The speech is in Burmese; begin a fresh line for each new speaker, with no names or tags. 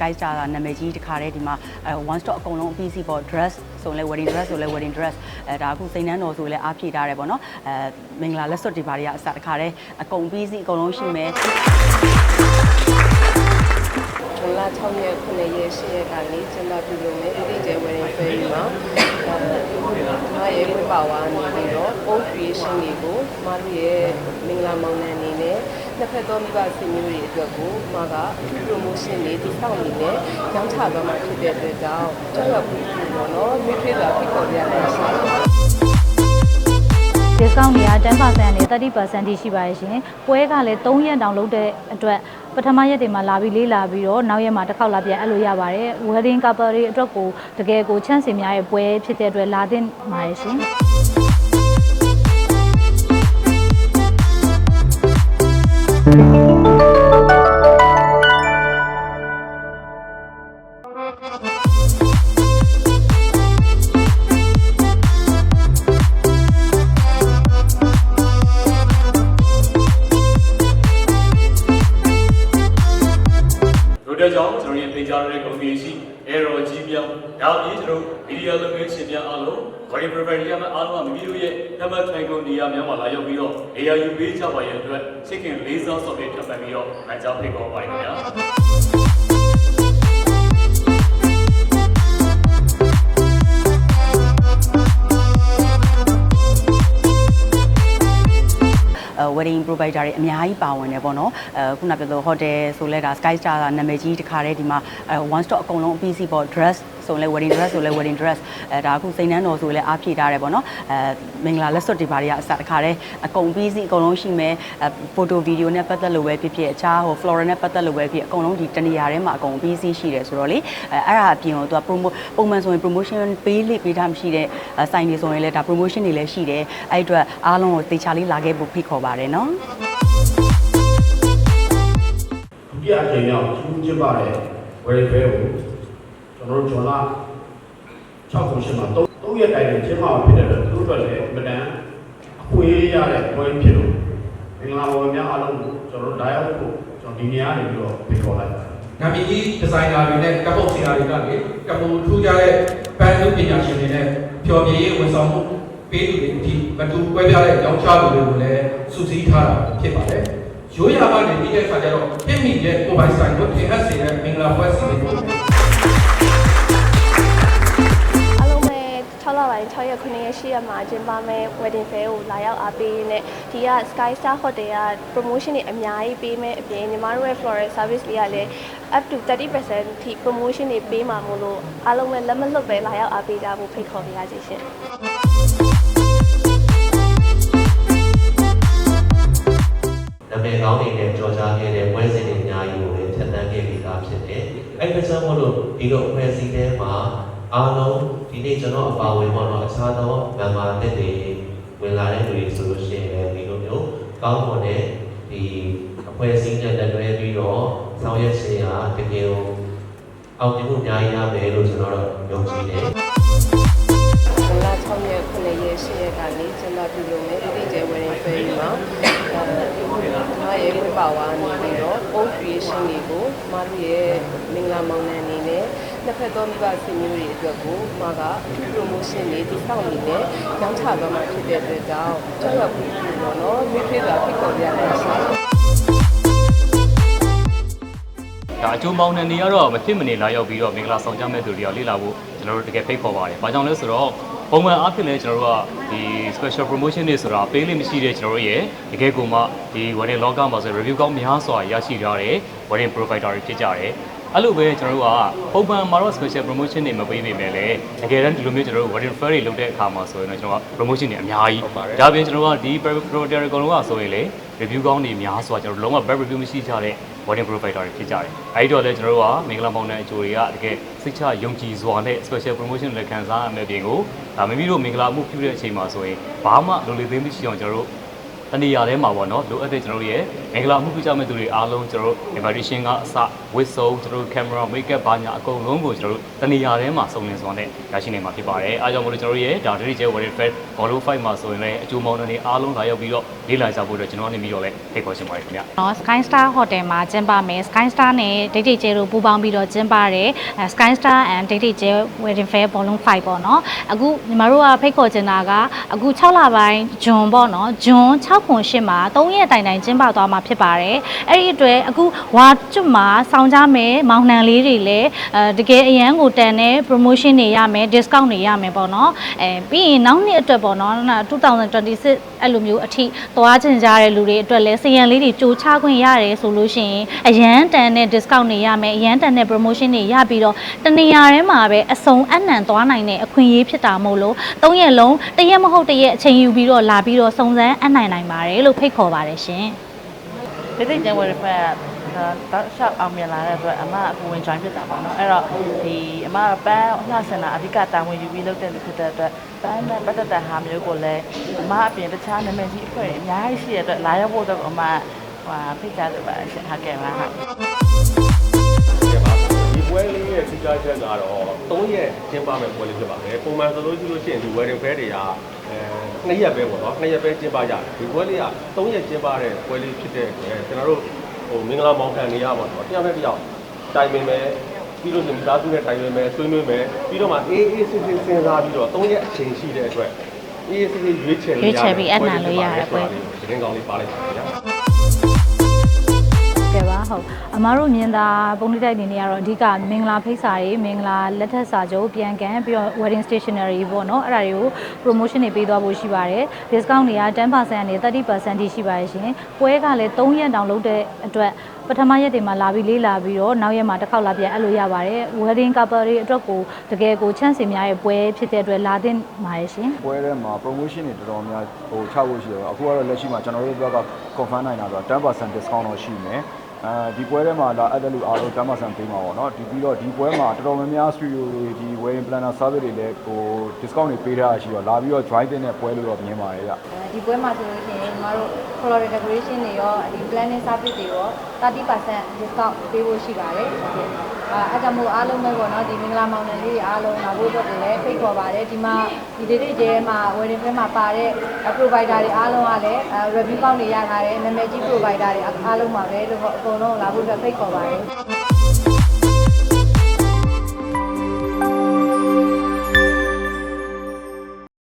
Sky Star ကနာမည်ကြီးတစ်ခါတည်းဒီမှာအဲ one stop အကုန်လုံးအပြီးစီပေါ့ dress ဆိုလဲ wedding dress ဆိုလဲ wedding dress အဲဒါအခုစိန်နှန်းတော်ဆိုလဲအားဖြည့်ထားတယ်ပေါ့နော်အဲမင်္ဂလာလက်စွပ်တွေဘာတွေကအစတစ်ခါတည်းအကုန်ပြီးစီအကုန်လုံးရှိမယ်
ဇွန်လ6ရက်9ရက်10ရက်ကနေကျင်းပပြုလုပ်မယ်ဒီဒီကျဲ wedding fair ကြီးမှာအဲဒီမှာရဲ့ဝေပါဝါနေပြီးတော့ old creation တွေကိုမတို့ရဲ့မင်္ဂလာမောင်နှံအနေနဲ့ နှစ်ဖက်သောမိဘဆွေမျိုးတွေအတွက်ကိုမက promotion တွေဒီဆောင်နေနဲ့ရောင်းချသွားမှာဖြစ်တဲ့အတွက်ကြောင့်ကြောက်ရွံ့ပြီးပေါ့နော်မိဖေးစွာဖိတ်ခေါ်ပြရတဲ့ဆရာ
discount တွေက10%နဲ့30%ထိရှိပါတယ်ရှင်။ပွဲကလည်း3ရက်တောင်လုပ်တဲ့အတွက်ပထမရက်တွေမှာလာပြီးလေးလာပြီးတော့နောက်ရက်မှာတစ်ခေါက်လာပြန်အဲ့လိုရပါတယ်။ wedding couple တွေအတွက်ကိုတကယ်ကိုချမ်းစင်များရဲ့ပွဲဖြစ်တဲ့အတွက်လာသင့်ပါတယ်ရှင်။
တော်မီဒီယာလုပ်ငန်းရှင်များအားလုံး Body Provider များအားလုံးကမိမိတို့ရဲ့နံပါတ်ထိုင်ကုန်နေရာများမှာလာရောက်ပြီးတော့နေရာယူပေးကြပါရန်အတွက်ချစ်ခင်လေးစားဆော့ပေးထပ်မံပြီးတော့အကြောင်းဖိတ်ခေါ်ပါရခင်ဗျာ
အဲ wedding provider တွေအများကြီးပါဝင်တယ်ပေါ့နော်အဲခုနပြောလို့ hotel ဆိုလဲဒါ Sky Star ကနာမည်ကြီးတစ်ခါတည်းဒီမှာအဲ one stop အကုန်လုံးအပြီးစီပေါ့ dress ဆိုလဲ wedding dress ဆိုလဲ wedding dress အဲဒါအခုစိန်နှန်းတော်ဆိုလဲအားဖြည့်ထားတယ်ပေါ့နော်အဲမင်္ဂလာလက်စွပ်တွေဘာတွေကအစတစ်ခါတည်းအကုန်ပြီးစီအကုန်လုံးရှိမယ်အဲ photo video နဲ့ပတ်သက်လို့ပဲဖြစ်ဖြစ်အခြားဟို floral နဲ့ပတ်သက်လို့ပဲဖြစ်အကုန်လုံးဒီတနေရာထဲမှာအကုန်ပြီးစီရှိတယ်ဆိုတော့လေအဲအဲ့ဒါအပြင်ကိုသူက promo ပုံမှန်ဆိုရင် promotion ပေးလိပေးထားမှရှိတဲ့ဆိုင်တွေဆိုရင်လဲဒါ promotion တွေလည်းရှိတယ်အဲ့အတွက်အားလုံးကိုတေချာလေးလာခဲ့ဖို့ဖိတ်ခေါ်ပါတယ်နော်
ဒုတိယအကြိမ်မြောက်ကျူးကျင်းပတဲ့ဝယ်ဖဲကို ကျွန်တော်တို့ဂျွန်လာ6ခုရှိမှာ3ရက်တိုင်နဲ့ကျင်းပမှာဖြစ်တဲ့အတွက်သူတို့အတွက်လည်းအမတန်အခွင့်အရေးရတဲ့ပွဲဖြစ်လို့မင်္ဂလာပေါ်များအားလုံးကိုကျွန်တော်တို့ဒါရောက်ဖို့ကျွန်တော်ဒီနေရာနေပြီးတော့ဖိတ်ခေါ်လိုက်ပါတယ်
နာမည်ကြီးဒီဇိုင်နာတွေနဲ့ကပ်ပုတ်ဆရာတွေကလေကပ်ပုတ်ထူးခြားတဲ့ပန်းလူပညာရှင်တွေနဲ့ပျော်ပြည့်ရေးဝန်ဆောင်မှုပေးသူတွေအထိမတူကွဲပြားတဲ့ကြောင်းချသူတွေကိုလည်းစုစည်းထားတာဖြစ်ပါတယ်။ရိုးရာကနေပြီးတဲ့အခါကျတော့ပြမိတဲ့ကိုယ်ပိုင်ဆိုင်ကိုထင်ဟပ်စေတဲ့မင်္ဂလာပွဲစီစဉ်ဖို့
လပိုင်း6ရက်9ရက်10ရက်မှာကျင်းပမယ့် wedding fair ကိုလာရောက်အားပေးရင်းနဲ့ဒီက Sky Star Hotel က promotion တွေအများကြီးပေးမဲ့အပြင်ညီမတို့ရဲ့ floral service လေးကလည်း up to 30%ထိ promotion တွေပေးမှာမို့လို့အားလုံးပဲလက်မလွတ်ပဲလာရောက်အားပေးကြဖို့ဖိတ်ခေါ်ပါရစေရှင်
နာမည်ကောင်းတွေနဲ့ကြော်ကြားခဲ့တဲ့ပွဲစဉ်တွေအများကြီးကိုလည်းဖြတ်သန်းခဲ့ပြီးသားဖြစ်တယ်။အဲ့ဒီကြောင့်မို့လို့ဒီလိုအဖွဲ့အစည်းထဲမှာ အားလုံးဒီနေ့ကျွန်တော်အပါအဝင်ပေါ့နော်အခြားသောဗန်မာတက်တွေဝင်လာတဲ့လူတွေဆိုလို့ရှိရင်လည်းဒီလိုမျိုးကောင်းမွန်တဲ့ဒီအဖွဲ့အစည်းနဲ့လက်တွဲပြီးတော့ဆောင်ရွက်ခြင်းဟာတကယ်ကိုအောင်မြင်မှုအများကြီးရမယ်လို့ကျွန်တော်တို့ယုံကြည်တယ်။
ဇွန်လ6ရက်9ရက်10ရက်ကနေကျင်းပပြုလုပ်မယ်ဒီဒီကျဲ wedding fair ကြီးမှာအဲဒီမှာရဲ့ဝေပါဝါနေပြီးတော့ old creation တွေကိုမတို့ရဲ့မင်္ဂလာမောင်နှံအနေနဲ့ နှစ်ဖက်သောမိဘဆွေမျိုးတွေအတွက်ကိုမက promotion တွေဒီဆောင်နေနဲ့ရောင်းချသွားမှာဖြစ်တဲ့အတွက်ကြောင့်ကြောက်ရွံ့ပြီးပေါ့နော်မိဖေးစွာဖိတ်ခေါ်ပြရတဲ့ဆရာ
ဒါအကျိုးမောင်းတဲ့နေရတော့မဖြစ်မနေလာရောက်ပြီးတော့မင်္ဂလာဆောင်ကြမဲ့သူတွေကလေ့လာဖို့ကျွန်တော်တို့တကယ်ဖိတ်ခေါ်ပါတယ်။ဘာကြောင့်လဲဆိုတော့ပုံမှန်အားဖြင့်လည်းကျွန်တော်တို့ကဒီ special promotion တွေဆိုတာပေးလို့မရှိတဲ့ကျွန်တော်တို့ရဲ့တကယ်ကိုမှဒီ wedding လောကမှာဆို review ကောင်းများစွာရရှိထားတဲ့ wedding provider တွေဖြစ်ကြတယ်။ အဲ့လိုပဲကျွန်တော်တို့ကပုံမှန်မှာတော့ special promotion တွေမပေးပေမဲ့လည်းတကယ်တမ်းဒီလိုမျိုးကျွန်တော်တို့ wedding fair တွေလုပ်တဲ့အခါမှာဆိုရင်တော့ကျွန်တော်က promotion တွေအများကြီးဒါပြင်ကျွန်တော်ကဒီ provider တွေအကုန်လုံးကဆိုရင်လေ review ကောင်းတွေများစွာကျွန်တော်တို့လုံးဝ bad review မရှိကြတဲ့ wedding provider တွေဖြစ်ကြတယ်။အဲဒီတော့လည်းကျွန်တော်တို့ကမင်္ဂလာပေါင်းတဲ့အကျိုးတွေကတကယ်စိတ်ချယုံကြည်စွာနဲ့ special promotion လက်ခံစားရမယ့်ပြင်ကိုဒါမိမိတို့မင်္ဂလာမှုပြုတဲ့အချိန်မှာဆိုရင်ဘာမှလိုလေသေးမရှိအောင်ကျွန်တော်တို့ တနေရာထဲမှာပေါ့နော်လိုအပ်တဲ့ကျွန်တော်တို့ရဲ့မင်္ဂလာမှုပြုကြမဲ့သူတွေအားလုံးကျွန်တော်တို့ invitation ကအစဝစ်စုံကျွန်တော်တို့ camera makeup ဘာညာအကုန်လုံးကိုကျွန်တော်တို့တနေရာထဲမှာစုံလင်စွာနဲ့ရရှိနိုင်မှာဖြစ်ပါတယ်အားကြောင့်မို့လို့ကျွန်တော်တို့ရဲ့ဒါ daily jet wedding fair follow 5မှာဆိုရင်လည်းအကျိုးမောင်းတွေအားလုံးလာရောက်ပြီးတော့လေ့လာကြဖို့အတွက်ကျွန်တော်အနေနဲ့တော့လည်းဖိတ်ခေါ်ချင်ပါတယ်ခင်ဗျာ
နော် Sky Star Hotel မှာကျင်းပမယ် Sky Star နဲ့ Date Date ကျဲတို့ပူးပေါင်းပြီးတော့ကျင်းပတယ်အဲ Sky Star and Date Date ကျဲ Wedding Fair Volume 5ပေါ့နော်အခုညီမတို့ကဖိတ်ခေါ်ချင်တာကအခု6လပိုင်းဂျွန်ပေါ့နော်ဂျွန်6ခွန်8မှာ3ရက်တိုင်တိုင်ကျင်းပသွားမှာဖြစ်ပါတယ်အဲ့ဒီအတွက်အခုဝါကျွတ်မှာစောင်းကြမယ်မောင်နှံလေးတွေလည်းအဲတကယ်အရန်ကိုတန်တဲ့ promotion တွေရမယ် discount တွေရမယ်ပေါ့နော်အဲပြီးရင်နောက်နှစ်အတွက်ပေါ့နော်2026အဲ့လိုမျိုးအထိသွားချင်ကြတဲ့လူတွေအတွက်လည်းစရန်လေးတွေကြိုချခွင့်ရတယ်ဆိုလို့ရှိရင်အရန်တန်တဲ့ discount တွေရမယ်အရန်တန်တဲ့ promotion တွေရပြီးတော့တနေရာထဲမှာပဲအစုံအနှံသွားနိုင်တဲ့အခွင့်အရေးဖြစ်တာမို့လို့၃ရက်လုံးတစ်ရက်မဟုတ်တစ်ရက်အချိန်ယူပြီးတော့လာပြီးတော့စုံစမ်းအနှံနိုင်ပါတယ်လို့ဖိတ်ခေါ်ပါတယ်ရှင်
တိတ်တိတ်ကျန်ဝယ်ရဖက်ကတော့ရှောက်အောင်မြင်လာတဲ့အတွက်အမအကူဝင် join ဖြစ်တာပေါ့နော်အဲ့တော့ဒီအမကပန်းလှဆင်တာအဓိကတာဝန်ယူပြီးလုပ်တဲ့လူဖြစ်တဲ့အတွက်ပန်းနဲ့ပတ်သက်တဲ့ဟာမျိုးကိုလည်းအမအပြင်တခြားနာမည်ကြီးအဖွဲ့တွေအများကြီးရှိတဲ့အတွက်လာရောက်ဖို့တော့အမဟိုဖိတ်ကြားတယ်ပါရှင်ဟုတ်ကဲ့ပါဟုတ်
ဒီပွဲလေးရဲ့စီကားချက်ကတော့3ရက်ကျင်းပမယ်ပွဲလေးဖြစ်ပါတယ်ပုံမှန်ဆိုလို့ရှိလို့ရှိရင်ဒီ wedding fair တွေကအဲ 2ရက်ပဲပေါ့နော်2ရက်ပဲကျင်းပရတယ်ဒီပွဲလေးက3ရက်ကျင်းပတဲ့ပွဲလေးဖြစ်တဲ့အတွက်ကျွန်တော်တို့ဟိုမင်္ဂလာမောင်ခံနေရပါတော့တယောက်နဲ့တယောက်တိုင်ပင်မယ်ပြီးလို့ရှိရင်မိသားစုနဲ့တိုင်ပင်မယ်ဆွေးနွေးမယ်ပြီးတော့မှအေးအေးစစ်စစ်စဉ်းစားပြီးတော့3ရက်အချိန်ရှိတဲ့အတွက်အေးအေးစစ်စစ်ရွေးချယ်
ရွေးချယ်ပြီးအနံ့လို့ရတယ်ပွဲ
သတင်းကောင်းလေးပါလိုက်ပါခင်ဗျာ
ကဲပါဟုတ်အမားတို့မြင်သာပုံနှိပ်တိုက်နေနေရတော့အဓိကမင်္ဂလာဖိတ်စာတွေမင်္ဂလာလက်ထပ်စာချုပ်ပြန်ကန်ပြီးတော့ wedding stationery ပေါ့နော်အဲ့ဒါတွေကို promotion တွေပေးသွားဖို့ရှိပါတယ် discount တွေက10%ကနေ30%ထိရှိပါတယ်ရှင်ပွဲကလည်း3ရက်တောင်လုပ်တဲ့အတွက် ပထမရက်တွေမှာလာပြီးလေးလာပြီးတော့နောက်ရက်မှာတစ်ခေါက်လာပြန်အဲ့လိုရပါတယ် wedding couple တွေအတွက်ကိုတကယ်ကိုချမ်းစင်များရဲ့ပွဲဖြစ်တဲ့အတွက်လာသင့်ပါတယ်ရှင်
ပွဲထဲမှာ promotion တွေတော်တော်များဟိုချဖို့ရှိတယ်အခုကတော့လက်ရှိမှာကျွန်တော်တို့ဘက်က confirm နိုင်တာဆိုတော့10% discount တော့ရှိမယ် အဲဒီပွဲထဲမှာလာအပ်တဲ့လူအားလုံး10%ပေးမှာပေါ့နော်ဒီပြီးတော့ဒီပွဲမှာတော်တော်များများ studio တွေဒီ wedding planner service တွေလည်းဟို discount တွေပေးထားတာရှိတော့လာပြီးတော့ join တဲ့ပွဲလို့တော့မြင်ပါတယ်ဗျ
ဒီပွဲမှာဆိုလို့ရှိရင်ညီမတို့ floral decoration တွေရောဒီ planning service တွေရော30% discount ပေးဖို့ရှိပါတယ်။အဲ အဲကြောင့်မို့အားလုံးပဲပေါ့နော်ဒီမင်္ဂလာမောင်နှံလေးတွေအားလုံးလာဖို့အတွက်ကိုလည်းဖိတ်ခေါ်ပါတယ်ဒီမှာဒီဒေသကျဲမှာ wedding plan မှာပါတဲ့ provider တွေအားလုံးကလည်း review ကောင်းတွေရထားတယ်နာမည်ကြီး provider တွေအားလုံးပါပဲလို့အကုန်လုံးလာဖို့အတွက်ဖိတ်ခေါ်ပါတယ်။